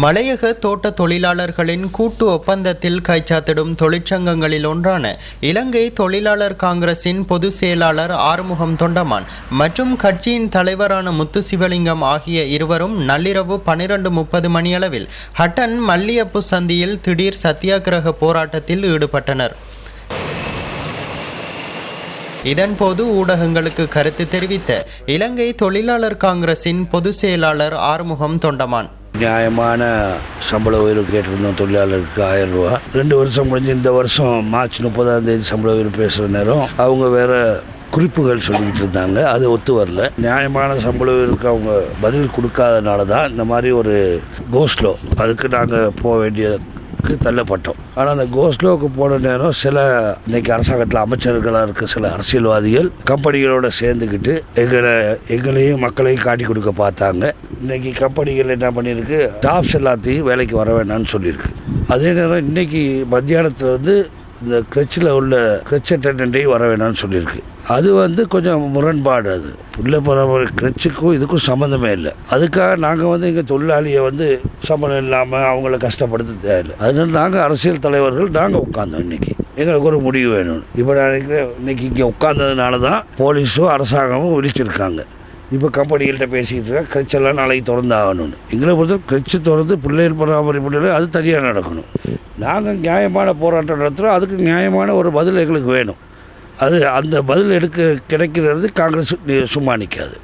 மலையக தோட்ட தொழிலாளர்களின் கூட்டு ஒப்பந்தத்தில் கைச்சாத்திடும் தொழிற்சங்கங்களில் ஒன்றான இலங்கை தொழிலாளர் காங்கிரசின் பொதுச் செயலாளர் ஆறுமுகம் தொண்டமான் மற்றும் கட்சியின் தலைவரான முத்து சிவலிங்கம் ஆகிய இருவரும் நள்ளிரவு பனிரெண்டு முப்பது மணியளவில் ஹட்டன் மல்லியப்பு சந்தியில் திடீர் சத்தியாகிரக போராட்டத்தில் ஈடுபட்டனர். இதன்போது ஊடகங்களுக்கு கருத்து தெரிவித்த இலங்கை தொழிலாளர் காங்கிரசின் பொதுச் செயலாளர் ஆறுமுகம் தொண்டமான். நியாயமான சம்பள உயர்வு கேட்டிருந்தோம் தொழிலாளருக்கு ஆயிரம் ரூபா. ரெண்டு வருஷம் முடிஞ்சு இந்த வருஷம் மார்ச் முப்பதாம் தேதி சம்பள உயர்வு பேசுகிற நேரம் அவங்க வேற குறிப்புகள் சொல்லிக்கிட்டு இருந்தாங்க. அது ஒத்து வரல. நியாயமான சம்பள உயர்வுக்கு அவங்க பதில் கொடுக்காதனால தான் இந்த மாதிரி ஒரு கோஸ்லோ அதுக்கு நாங்கள் போக வேண்டிய வேண்டியதுக்கு தள்ளப்பட்டோம். ஆனால் அந்த கோஸ்லோவுக்கு போன நேரம் சில இன்னைக்கு அரசாங்கத்தில் அமைச்சர்களாக இருக்க சில அரசியல்வாதிகள் கம்பெனிகளோட சேர்ந்துக்கிட்டு எங்களை எங்களையும் மக்களையும் காட்டி கொடுக்க பார்த்தாங்க. இன்னைக்கு கம்பெனிகள் என்ன பண்ணியிருக்கு? ஸ்டாஃப்ஸ் எல்லாத்தையும் வேலைக்கு வர வேண்டாம்னு சொல்லியிருக்கு. அதே நேரம் இன்னைக்கு மத்தியானத்தில் வந்து இந்த கிரச்சில் உள்ள கிரச் அட்டண்டண்ட்டையும் வர வேணாம்னு சொல்லியிருக்கு. அது வந்து கொஞ்சம் முரண்பாடு அது. பிள்ளை பரவ கிரச்சுக்கும் இதுக்கும் சம்மந்தமே இல்லை. அதுக்காக நாங்கள் வந்து எங்கள் தொழிலாளியை வந்து சம்பளம் இல்லாமல் அவங்கள கஷ்டப்படுத்த தேவையில்லை. அதனால நாங்கள் அரசியல் தலைவர்கள் நாங்கள் உட்காந்தோம் இன்னைக்கு. எங்களுக்கு ஒரு முடிவு வேணும் இப்போ நான் இன்னைக்கு இங்கே உட்காந்ததுனால தான் போலீஸும் அரசாங்கமும் விழிச்சிருக்காங்க. இப்போ கம்பெனிகள்கிட்ட பேசிக்கிட்டு இருக்கா கிரச்செல்லாம் நாளைக்கு திறந்து ஆகணும்னு எங்களை பொறுத்த கிரச்சு திறந்து பிள்ளைகள் பராமரிப்பு அது தனியாக நடக்கணும். நாங்கள் நியாயமான போராட்டம் நடத்துகிறோம் அதுக்கு நியாயமான ஒரு பதில் எங்களுக்கு வேணும். அது அந்த பதில் எடுக்க கிடைக்கிறது காங்கிரஸ் சும்மா நிற்காது